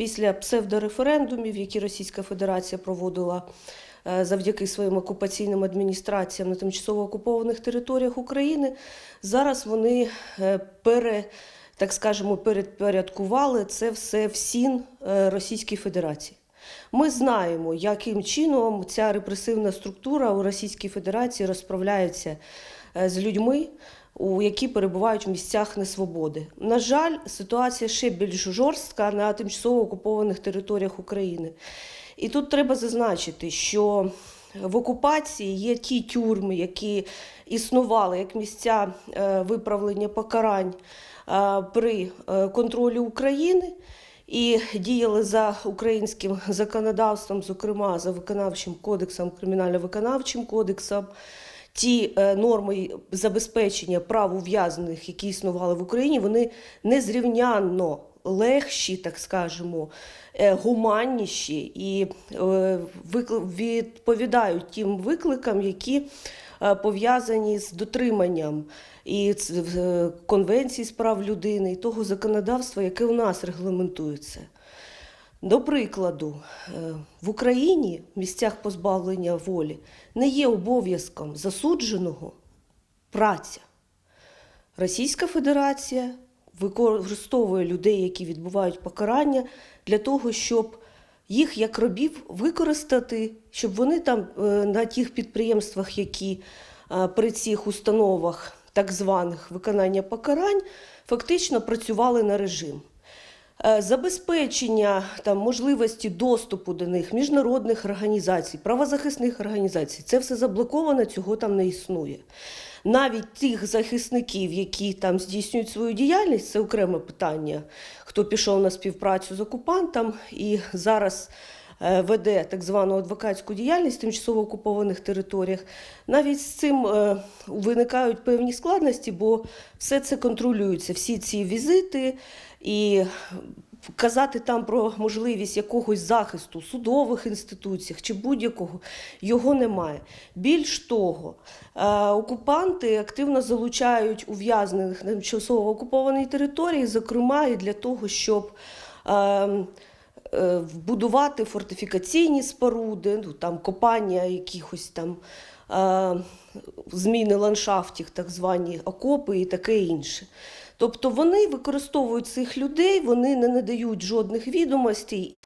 після псевдореферендумів, які Російська Федерація проводила е, завдяки своїм окупаційним адміністраціям на тимчасово окупованих територіях України, зараз вони е, пере, так скажемо, передпорядкували це все в сін е, Російській Федерації. Ми знаємо, яким чином ця репресивна структура у Російській Федерації розправляється з людьми, у які перебувають в місцях несвободи. На жаль, ситуація ще більш жорстка на тимчасово окупованих територіях України. І тут треба зазначити, що в окупації є ті тюрми, які існували як місця е, виправлення покарань е, при е, контролі України і діяли за українським законодавством, зокрема за виконавчим кодексом, кримінально-виконавчим кодексом. Ті е, норми забезпечення прав ув'язнених, які існували в Україні, вони незрівнянно легші, так скажемо, е, гуманніші і е, відповідають тим викликам, які пов'язані з дотриманням і конвенції з прав людини, і того законодавства, яке у нас регламентує це. До прикладу, е, в Україні в місцях позбавлення волі не є обов'язком засудженого праця. Російська Федерація використовує людей, які відбувають покарання, для того, щоб їх як рабів використати, щоб вони там е, на тих підприємствах, які е, при цих установах так званих виконання покарань, фактично працювали на режим. Е, Забезпечення там можливості доступу до них міжнародних організацій, правозахисних організацій це все заблоковано, цього там не існує. Навіть тих захисників, які там здійснюють свою діяльність, це окреме питання. Хто пішов на співпрацю з окупантом і зараз веде так звану адвокатську діяльність в тимчасово окупованих територіях. Навіть з цим е, виникають певні складності, бо все це контролюється, всі ці візити і казати там про можливість якогось захисту в судових інституціях чи будь-якого його немає. Більш того, е, окупанти активно залучають ув'язнених на тимчасово окупованій території, зокрема і для того, щоб е, е, вбудувати фортифікаційні споруди, ну, там копання якихось там е, зміни ландшафтів, так звані окопи і таке інше. Тобто вони використовують цих людей, вони не надають жодних відомостей